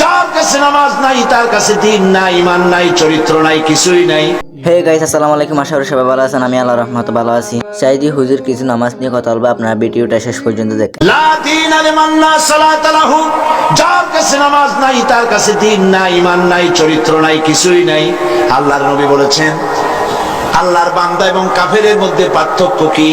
যার কাছে নামাজ নাই তার কাছে দিন নাই ইমান নাই চরিত্র নাই কিছুই নাই। হে গাইস আসসালামু আলাইকুম। আশা করি সবাই ভালো আছেন। আমি আল্লাহ রহমত ভালো আছি। চাইদি হুজুর কিছু নামাজ নিয়ে কথা বলব। আপনারা ভিডিওটা শেষ পর্যন্ত দেখেন। লা দিন লিমান লা সালাতা যার কাছে নামাজ নাই তার কাছে দিন নাই ইমান নাই চরিত্র নাই কিছুই নাই। আল্লাহর নবী বলেছেন আল্লাহর বান্দা এবং কাফেরের মধ্যে পার্থক্য কি?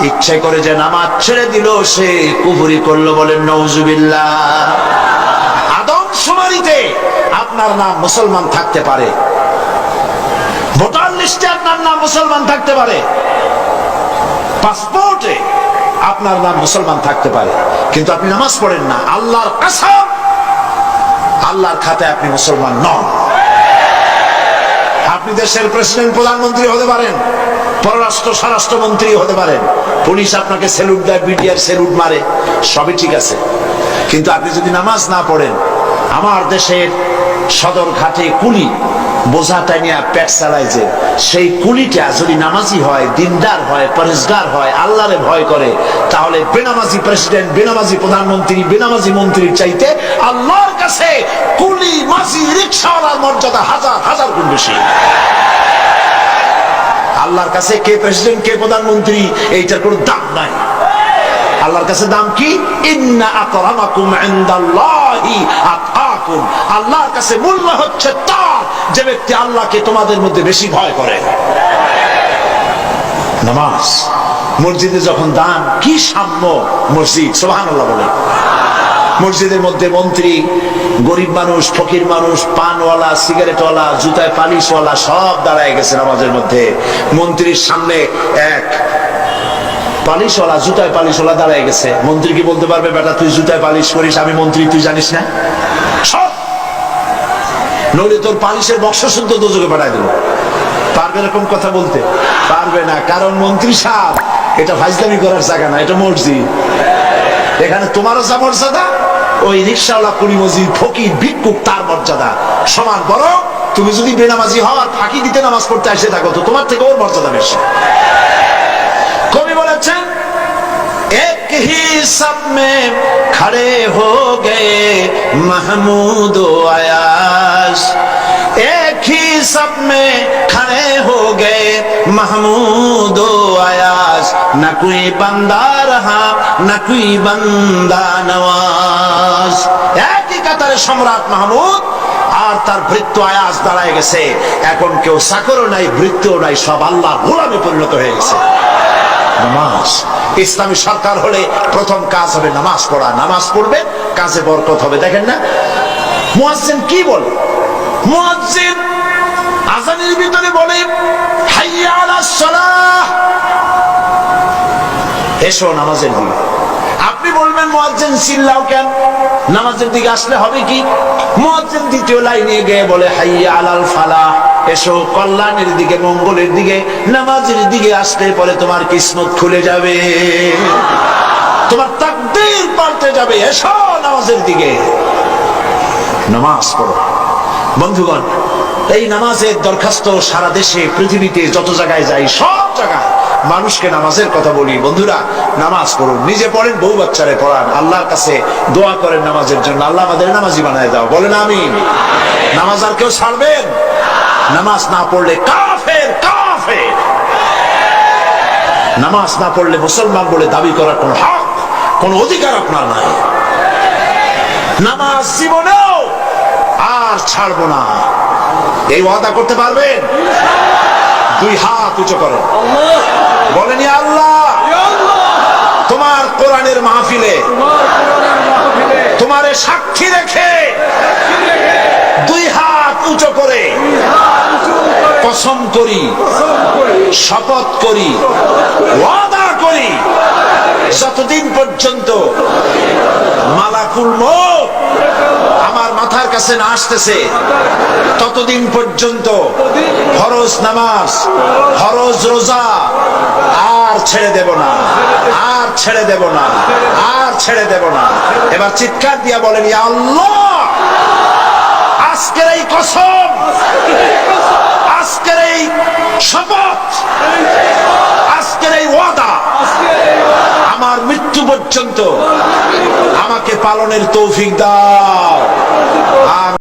ইচ্ছে করে যে নামাজ ছেড়ে দিল, সে কুফরি করল বলেন নাউজুবিল্লাহ। আদম শুমারিতে আপনার নাম মুসলমান থাকতে পারে। ভোটার লিস্টে আপনার নাম মুসলমান থাকতে পারে। পাসপোর্টে আপনার নাম মুসলমান থাকতে পারে। কিন্তু আপনি নামাজ পড়েন না, আল্লাহর কাসাম, আল্লাহর খাতে আপনি মুসলমান নন। আপনি দেশের প্রেসিডেন্ট, প্রধানমন্ত্রী হতে পারেন, পররাষ্ট্র স্বরাষ্ট্রমন্ত্রী হতে পারেন, পুলিশ আপনাকে সেলুট দেয়, বিডিআর সেলুট মারে, সবই ঠিক আছে। কিন্তু আপনি যদি নামাজ না পড়েন, আমার দেশের সদর ঘাটে কুলি বোঝা টানিয়া পেট চালায় যে সেই কুলিটা যদি নামাজি হয়, দিনদার হয় পরেশগার হয়, আল্লাহরে ভয় করে, তাহলে বেনামাজি প্রেসিডেন্ট বেনামাজি প্রধানমন্ত্রী, বেনামাজি মন্ত্রীর চাইতে আল্লাহর কাছে কুলি, মাঝি, রিক্সাওয়ালার মর্যাদা হাজার হাজার গুণ বেশি। আল্লাহর কাছে কে প্রেসিডেন্ট কে প্রধানমন্ত্রী, এইটার কোনো দাম নাই। আল্লাহর কাছে দাম কি? ইন্না আকরামাকুম ইনদাল্লাহি আতকাকুম। আল্লাহর কাছে মূল্য হচ্ছে তার যে ব্যক্তি আল্লাহকে তোমাদের মধ্যে বেশি ভয় করে। নামাজ, মসজিদে যখন দান, কি সাম্য মসজিদ? সুবহানাল্লাহ বলে। মসজিদের মধ্যে মন্ত্রী, গরিব মানুষ, ফকির মানুষ, পানওয়ালা, সিগারেটওয়ালা, জুতায় পালিশওয়ালা সব দাঁড়ায় গেছে নামাজের মধ্যে। মন্ত্রীর সামনে এক পালিশওয়ালা, জুতায় পালিশওয়ালা দাঁড়ায় গেছে। মন্ত্রী কি বলতে পারবে, বেটা, তুই জুতায় পালিশ করিস, আমি মন্ত্রী, তুই জানিস না? সব নইলে তোর পালিশের বক্স শুদ্ধ দোজকে পাঠায় দেবো। পারবে এরকম কথা বলতে? পারবে না, কারণ মন্ত্রী সাহেব, এটা ফাইজলামি করার জায়গা না, এটা মসজিদ। এখানে তোমারও যা মর্যাদা, ওই রিক্সাওয়ালা কুড়ি মসজিদ, ফকির, ভিক্ষুক, তার মর্যাদা। সমান বরং তুমি যদি বেনামাজি হও আর ফাঁকি দিতে নামাজ পড়তে এসে থাকো তো তোমার থেকে ওর মর্যাদা বেশি। কবি বলেছেন ही सब में खड़े हो गए महमूद आयास एक ही सब में खड़े हो गए महमूद आयास न कोई बंदा रहा न कोई बंदा नवाज একই কাতারে সম্রাট মাহমুদ আর তার ভৃত্য আয়াস দাঁড়ায় গেছে এখন কেউ চাকরও নাই ভৃত্যও নাই সব আল্লাহ গোলামে পরিণত হয়ে গেছে নামাজ। ইসলামী সরকার হলে প্রথম কাজ হবে নামাজ পড়া। নামাজ পড়বে, কাজে বরকত হবে। দেখেন না? মুয়াজ্জিন কি বলে? মুয়াজ্জিন আজানের ভিতরে বলে, হাইয়া আলাস সালাহ। এসো নামাজের দিকে। আপনি বলবেন, মুয়াজ্জিন, চিল্লাও কেন? নামাজের দিকে আসলে হবে কি? মুয়াজ্জিন দ্বিতীয় লাইনে গিয়ে বলে, হাইয়া আলাল ফালাহ। এসো কল্যাণের দিকে, মঙ্গলের দিকে, নামাজের দিকে আসলে পরে তোমার কিসমত খুলে যাবে। তোমার তাকদের পাল্টে যাবে। এসো নামাজের দিকে। নামাজ পড়ো। বন্ধুগণ এই নামাজের দরখাস্ত সারা দেশে, পৃথিবীতে যত জায়গায় যাই, সব জায়গায় মানুষকে নামাজের কথা বলি। বন্ধুরা, নামাজ পড়ুন। নিজে পড়েন, বউ বাচ্চারে পড়ান। আল্লাহর কাছে দোয়া করেন নামাজের জন্য। আল্লাহ আমাদের নামাজি বানায় দাও। বলেন আমি নামাজ আর কেউ ছাড়বেন? নামাজ না পড়লে কাফের কাফের। নামাজ না পড়লে মুসলমান বলে দাবি করার কোন হক, কোন অধিকার আপনার নাই। নামাজ জীবনেও আর ছাড়বো না। এই ওয়াদা করতে পারবেন? দুই হাত উঁচু করো। বলেন আল্লাহ, তোমার কোরআনের মাহফিলে, তোমার সাক্ষী রেখে দুই হাত উঁচু করে কসম করি, শপথ করি, ওয়াদা করি, যতদিন পর্যন্ত মালাকুল আমার মাথার কাছে না আসতেছে, ততদিন পর্যন্ত ফরজ নামাজ, ফরজ রোজা আর ছেড়ে দেব না, আর ছেড়ে দেব না, আর ছেড়ে দেব না। এবার চিৎকার দিয়া বলেন আল্লাহ, আজকের এই কসম, আজকের এই শপথ, আজকের এই ওয়াদা, আমার মৃত্যু পর্যন্ত আমাকে পালনের তৌফিক দা আমিন।